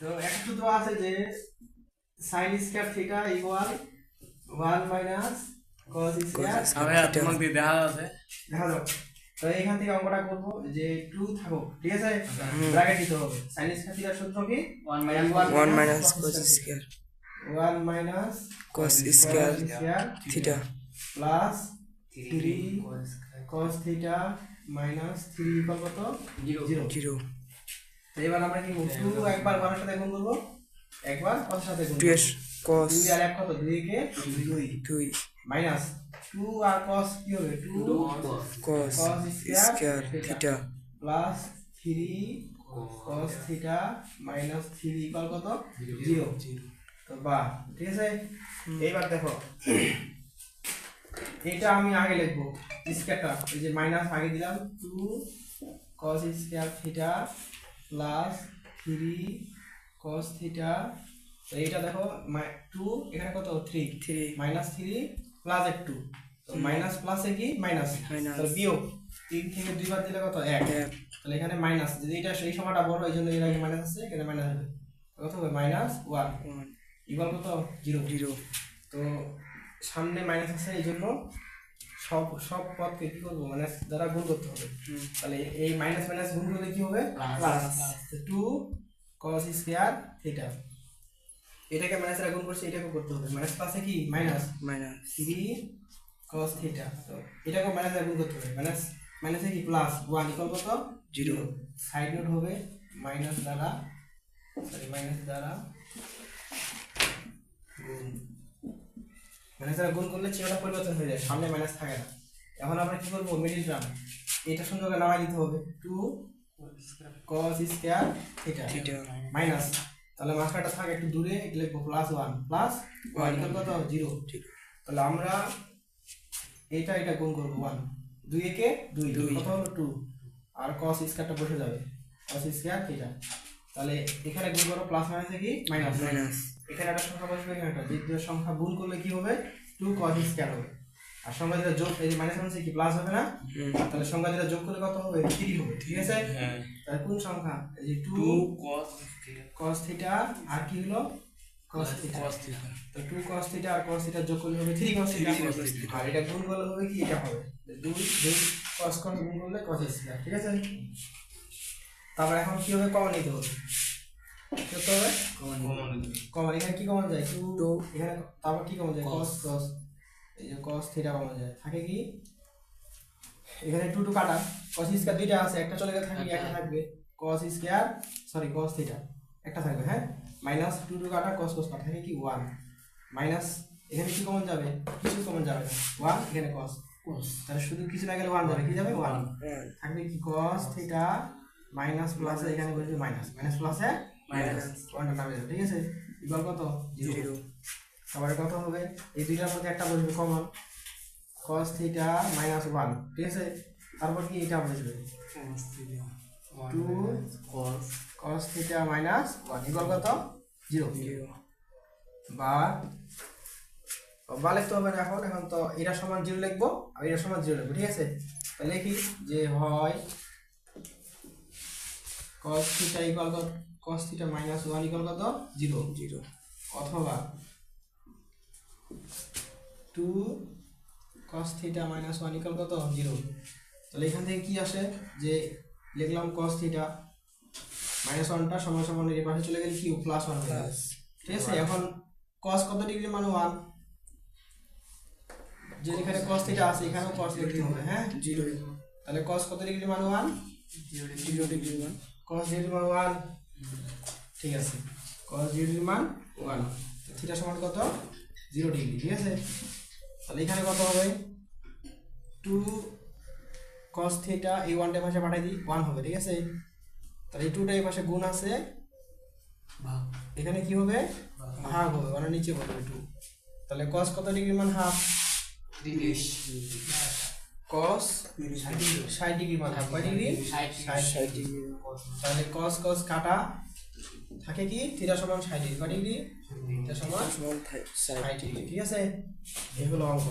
তো একটা সূত্র আছে যে sin square theta equal 1 minus cos square আমি তোমাকে দিয়ে দেখা আছে। দেখা যাক তো এখান থেকে অঙ্কটা করব যে 2 থাকুক ঠিক আছে? ব্র্যাকেট দিতে হবে। sin স্কয়ার থিটার সূত্র কি? 1 minus 1 cos square 1 minus cos square theta plus 3 cos theta minus 3 equal কত? 0 0 তো এবার আমরা কি করব? 2 একবার বামের সাথে গুণ করব। একবার এর সাথে গুণ 2 এর cos 2 আর এক কত? 2 কে 2 2 মাইনাস 2 আর cos কি হবে? 2 cos cos square theta plus 3 cos theta minus 3 equal কত? 0 তো বা ঠিক আছে? এইবার দেখো। এটা আমি আগে লিখব। স্কয়ারটা এই যে মাইনাস আগে দিলাম 2 cos square theta plus 3 cos theta তো এইটা দেখো 2 এখানে কত? 3 3 মাইনাস থ্রি প্লাস এক টু তো মাইনাস প্লাসে কি? মাইনাস. তাহলে বিয়োগ। তিন থেকে দুইবার দিলে কত? এক। তাহলে এখানে মাইনাস যদি এটা সেই সময়টা বড় এই জন্য এর আগে মাইনাস আছে এখানে মাইনাস হবে। কত হবে? মাইনাস ওয়ান 1 ইকুয়াল কত? জিরো 0 তো সামনে মাইনাস আছে এই জন্য সব সব পদকে কি করব? মানে দ্বারা গুণ করতে হবে। তাহলে এই মাইনাস মাইনাস গুণ করলে কি হবে? Plus two cos square theta এটাকে মাইনাস দ্বারা গুণ করছে এটাকে করতে হবে। মাইনাস প্লাসে কি? Minus minus three cos theta তো এটাকে মাইনাস দ্বারা গুণ করতে হবে। মাইনাস মাইনাসে কি? প্লাস ওয়ান ইকুয়াল কত? Zero. সাইড নোট হবে মাইনাস দ্বারা সরি মাইনাস দ্বারা মাইনাস দ্বারা গুণ করলে চিহ্নটা পরিবর্তন হয়ে যায় সামনে মাইনাস থাকে না। এখন আমরা কি করব? মিডিল টার্ম এটা সুন্দর নামাই দিতে হবে। Two cos square theta minus তাহলে মাঝখানটা থাকে একটু দূরে এটা লিখব প্লাস ওয়ান প্লাস ওয়ান কত? জিরো তাহলে আমরা এটা এটা গুণ করব ওয়ান দুই একে দুই। দুই। কত হলো? টু আর কস স্কয়ারটা বসে যাবে। কস স্কয়ার থিটা তাহলে এখানে গুণ করো প্লাস মাইনাসে কি? মাইনাস minus এখানে একটা সংখ্যা বসবে এখানে একটা। যে দুটো সংখ্যা গুণ করলে কি হবে? টু কস স্কয়ার হবে। আর সংখ্যা যেটা যোগ এই যে মাইনাস মাইনাসে কি প্লাস হবে না? তাহলে সংখ্যা যেটা যোগ করলে কত হবে? থ্রি হবে ঠিক আছে? হ্যাঁ। তাহলে কোন সংখ্যা? এই যে টু 2 cos cos থিটা আর কি হলো? cos থিটা থিটা তো 2 cos থিটা আর cos থিটা যোগ করলে হবে 3 cos থিটা 3 cos থিটা। আর এটা গুণ করলে হবে কি? এটা হবে। 2 2 cos cos গুণ করলে cos থিটা ঠিক আছে? তারপর এখন কি হবে? কমন নিতে হবে। করতে হবে কমন এখানে কি কমন যায়? 2 এখানে তারপর কি কমন যায়? Cos. cos এই যে cos থিটা কমন যায়। থাকে কি? এখানে 2 2 কাটা। cos স্কয়ার দুইটা আছে একটা চলে গেলে থাকবে একটা। থাকবে। স্কয়ার সরি থিটা একটা থাকবে হ্যাঁ? মাইনাস টু টু কাটা cos কাটা। থাকে কি? ওয়ান মাইনাস এখানে কি কমন যাবে? কিছু কমন যাবে ওয়ান এখানে cos তাহলে শুধু কিছু না গেলে ওয়ান যাবে। কি যাবে? ওয়ান থাকবে কি? cos থিটা মাইনাস প্লাস এখানে বসবে মাইনাস মাইনাস প্লাসে মাইনাস ওয়ানটা নামে যাবে ঠিক আছে? ইকুয়াল কত? জিরো তারপরে কত হবে? এই দুইটার মধ্যে একটা বসবে common cos theta minus one ঠিক আছে? তারপর কি এটা বসবে? Two cos theta minus one equal কত? জিরো জিরো বা বা লিখতে হবে না এখন এখন তো এটা সমান জিরো লিখব আর এটা সমান জিরো লিখব ঠিক আছে? তাহলে লিখি যে হয় cos থিটা ইকুয়াল কত cos theta minus one equal কত জিরো জিরো অথবা two cos theta minus one equal কত জিরো তাহলে এখান থেকে কি আসে? যে লিখলাম cos থিটা মাইনাস ওয়ানটা সমান সমান এর পাশে চলে গেলে কি? প্লাস ওয়ান যাবে। ঠিক আছে? এখন cos কত ডিগ্রি মানে? ওয়ান যে এখানে cos থিটা আছে এখানেও cos লিখতে হবে হ্যাঁ? জিরো তাহলে cos কত ডিগ্রি মানে? One zero degree one cos degree মানে ওয়ান। ঠিক আছে। cos ডিগ্রি মান ওয়ান থিটা সমান কত? জিরো ডিগ্রি ঠিক আছে? তাহলে এখানে কত হবে? টু cos থিটা এই ওয়ানটা পাশে পাঠাই দিই ওয়ান হবে ঠিক আছে? তাহলে এই টুটা এই পাশে গুণ আছে এখানে কি হবে? ভাগ। হবে ওয়ানের নিচে হবে টু। তাহলে cos কত ডিগ্রি মান হাফ? Cos ষাট ডিগ্রি। মান হাফ কয় ডিগ্রি? ষাট ডিগ্রি। তাহলে cos cos কাটা থাকে কি? থিটা সমান ষাট ডিগ্রি। কয় ডিগ্রি? থিটা সমান সমান থাই- সাইড ষাট ডিগ্রি। ঠিক আছে? এই হলো অঙ্ক।